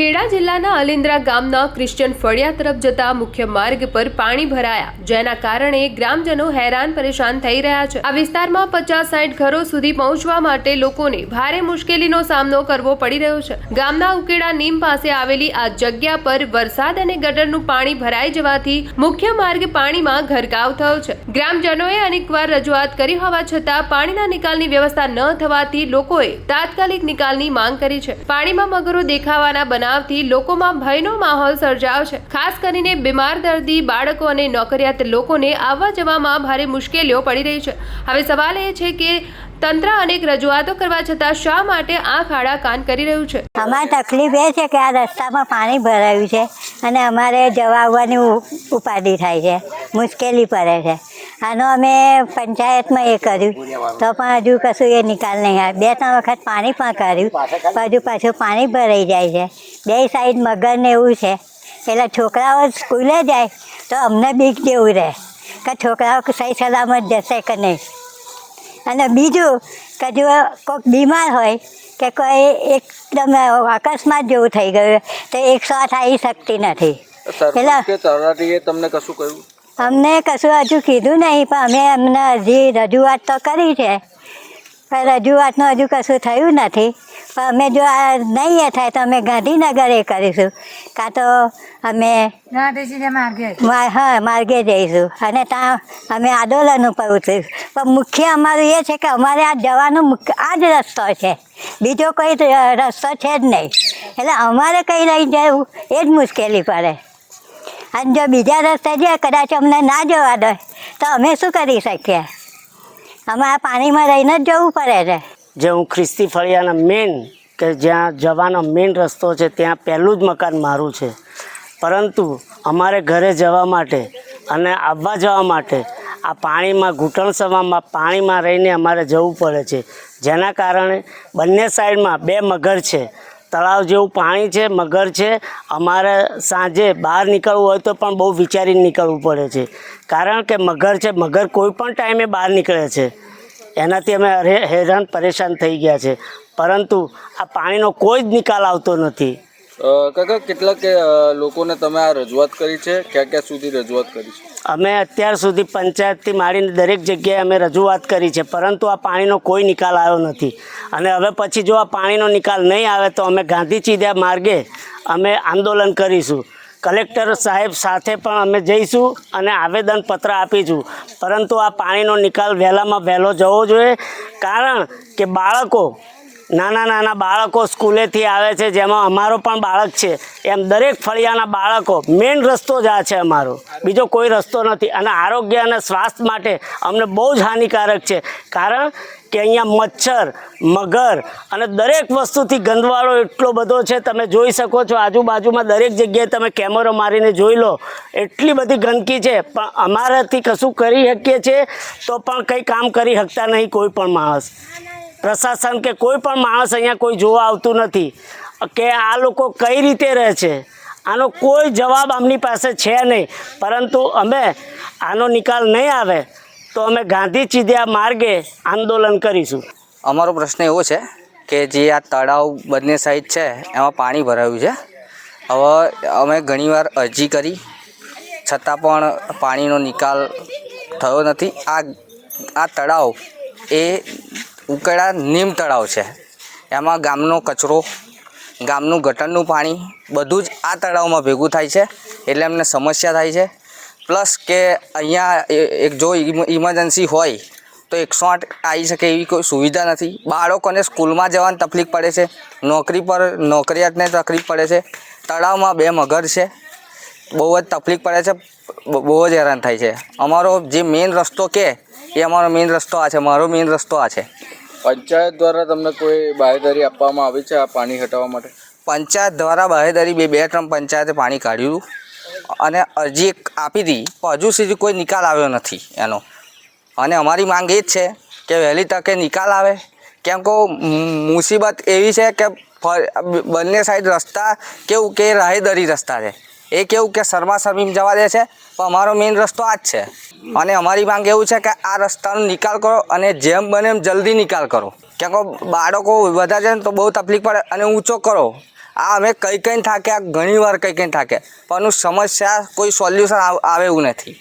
ખેડા જિલ્લાના અલિન્દ્રા ગામના ક્રિશ્ચિયન ફળિયા તરફ જતા મુખ્ય માર્ગ પર પાણી ભરાયા, જેના કારણે ગ્રામજનો હેરાન પરેશાન થઈ રહ્યા છે. આ વિસ્તારમાં પચાસ સાઠ ઘરો સુધી પહોંચવા માટે લોકોને ભારે મુશ્કેલીનો સામનો કરવો પડી રહ્યો છે. ગામના ઉકેડા નીમ પાસે આવેલી આ જગ્યા પર વરસાદ અને ગટરનું પાણી ભરાઈ જવાથી મુખ્ય માર્ગ પાણીમાં ઘરકાવ થયો છે. ગ્રામજનોએ અનેકવાર રજૂઆત કરી હોવા છતાં પાણીના નિકાલની વ્યવસ્થા ન થવાથી લોકોએ તાત્કાલિક નિકાલની માંગ કરી છે. પાણીમાં મગરો દેખાવાના બનાવથી લોકોમાં ભયનો માહોલ સર્જાયો છે. ખાસ કરીને બીમાર દર્દી, બાળકો અને નોકરિયાત લોકોને આવવા જવામાં ભારે મુશ્કેલીઓ પડી રહી છે. હવે સવાલ એ છે કે તંત્ર અનેક રજૂઆતો કરવા છતાં શા માટે આંખ આડા કાન કરી રહ્યું છે? અમારી તકલીફ એ છે કે આ રસ્તામાં પાણી ભરાયું છે અને અમારે જવા આવવાની ઉપાધિ થાય છે. મુશ્કેલી પડે છે. આનો અમે પંચાયતમાં એ કર્યું. તો પણ હજુ કશું એ નિકાલ નહીં આવે બે ત્રણ વખત પાણી પણ કર્યું. હજુ પાછું પાણી ભરાઈ જાય છે. બે સાઈડ મગર ને એવું છે. એટલે છોકરાઓ સ્કૂલે જાય તો અમને બીક જેવું રહે કે છોકરાઓ સહી સલામત જશે કે નહીં. અને બીજું કે જો કોઈક બીમાર હોય કે કોઈ એકદમ અકસ્માત જેવું થઈ ગયું તો એકસો આઠ આવી શકતી નથી. એટલે તમને કશું કહ્યું? અમને કશું હજુ કીધું નહીં પણ અમે અમને હજી રજૂઆત તો કરી છે. રજૂઆતનું હજુ કશું થયું નથી. પણ અમે જો આ નહીં એ થાય તો અમે ગાંધીનગર એ કરીશું. કાં તો અમે હા માર્ગે જઈશું. અને ત્યાં અમે આંદોલન ઉપર ઉતરીશું. પણ મુખ્ય અમારું એ છે કે અમારે આ જવાનો આ જ રસ્તો છે. બીજો કોઈ રસ્તો છે જ નહીં. એટલે અમારે કંઈ નહીં જવું એ જ મુશ્કેલી પડે. અને જો બીજા રસ્તે જઈએ કદાચ અમને ના જવા દે તો અમે શું કરી શકીએ? અમે આ પાણીમાં રહીને જ જવું પડે છે. જે હું ખ્રિસ્તી ફળિયાના મેન કે જ્યાં જવાનો મેન રસ્તો છે, ત્યાં પહેલું જ મકાન મારું છે. પરંતુ અમારે ઘરે જવા માટે અને આવવા જવા માટે આ પાણીમાં, ઘૂંટણ સવામાં પાણીમાં રહીને અમારે જવું પડે છે. જેના કારણે બંને સાઈડમાં બે મગર છે. તળાવ જેવું પાણી છે, મગર છે, અમારે સાંજે બહાર નીકળવું હોય તો પણ બહુ વિચારીને નીકળવું પડે છે. કારણ કે મગર છે, મગર કોઈ પણ ટાઈમે બહાર નીકળે છે. એનાથી અમે હરે- હેરાન પરેશાન થઈ ગયા છે. પરંતુ આ પાણીનો કોઈ જ નિકાલ આવતો નથી. કાકા, કેટલા કે લોકોને તમે આ રજૂઆત કરી છે? ક્યાં ક્યાં સુધી રજૂઆત કરી છે? અમે અત્યાર સુધી પંચાયતથી માંડીને દરેક જગ્યાએ અમે રજૂઆત કરી છે, પરંતુ આ પાણીનો કોઈ નિકાલ આવ્યો નથી. અને હવે પછી જો આ પાણીનો નિકાલ નહીં આવે તો અમે ગાંધી ચીધ્યા માર્ગે અમે આંદોલન કરીશું. કલેક્ટર સાહેબ સાથે પણ અમે જઈશું અને આવેદનપત્ર આપીશું. પરંતુ આ પાણીનો નિકાલ વહેલામાં વહેલો જવો જોઈએ. કારણ કે બાળકો નાના નાના બાળકો સ્કૂલેથી આવે છે, જેમાં અમારો પણ બાળક છે. એમ દરેક ફળિયાના બાળકો મેઇન રસ્તો જ આ છે અમારો. બીજો કોઈ રસ્તો નથી. અને આરોગ્ય અને સ્વાસ્થ્ય માટે અમને બહુ જ હાનિકારક છે. કારણ કે અહીંયા મચ્છર, મગર અને દરેક વસ્તુથી ગંદવાળો એટલો બધો છે, તમે જોઈ શકો છો, આજુબાજુમાં દરેક જગ્યાએ તમે કેમેરો મારીને જોઈ લો. એટલી બધી ગંદકી છે. પણ અમારાથી કશું કરી શકીએ છીએ, તો પણ કંઈ કામ કરી શકતા નહીં કોઈ પણ માણસ. પ્રશાસન કે કોઈ પણ માણસ અહીંયા કોઈ જોવા આવતું નથી, કે આ લોકો કઈ રીતે રહે છે? આનો કોઈ જવાબ આમની પાસે છે નહીં. પરંતુ અમે આનો નિકાલ નહીં આવે, તો અમે ગાંધી ચીધ્યા માર્ગે આંદોલન કરીશું. અમારો પ્રશ્ન એવો છે કે જે આ તળાવ બંને સાઈડ છે, એમાં પાણી ભરાયું છે. હવે અમે ઘણીવાર અરજી કરી, છતાં પણ પાણીનો નિકાલ થયો નથી. આ આ તળાવ એ ઉકેડા નીમ તળાવ છે. એમાં ગામનો કચરો, ગામનું ગટરનું પાણી, બધું જ આ તળાવમાં ભેગું થાય છે, એટલે એમને સમસ્યા થાય છે. પ્લસ કે અહીંયા એક જો ઇમરજન્સી હોય, તો એકસો આઠ આવી શકે એવી કોઈ સુવિધા નથી. બાળકોને સ્કૂલમાં જવાની તકલીફ પડે છે. નોકરી પર, નોકરિયાતને તકલીફ પડે છે. તળાવમાં બે મગર છે. બહુ જ તકલીફ પડે છે. બહુ જ હેરાન થાય છે. અમારો જે મેઇન રસ્તો કે, એ અમારો મેઇન રસ્તો આ છે. મારો મેઇન રસ્તો આ છે. પંચાયત દ્વારા તમને કોઈ બાહેધરી આપવામાં આવી છે આ પાણી હટાવવા માટે? પંચાયત દ્વારા બાહેધરી બે બે ત્રણ પંચાયતે પાણી કાઢ્યું અને અરજી આપી હતી પણ હજુ સુધી કોઈ નિકાલ આવ્યો નથી એનો. અને અમારી માંગ એ જ છે કે વહેલી તકે નિકાલ આવે. કેમ કે મુસીબત એવી છે કે બંને સાઈડ રસ્તા કેવું કે રાહેદરી રસ્તા છે. એ કેવું કે શર્મા શર્મીમ જવા દે છે પણ અમારો મેઇન રસ્તો આ જ છે. અને અમારી માંગ એવું છે કે આ રસ્તાનો નિકાલ કરો અને જેમ બને એમ જલ્દી નિકાલ કરો. ક્યાંક બાળકો વધારે છે ને તો બહુ તકલીફ પડે અને ઊંચો કરો. આ અમે કઈ કઈ થાક્યા ઘણી વાર કઈ કઈ થાક્યા પણ સમસ્યા કોઈ સોલ્યુશન આવે એવું નથી.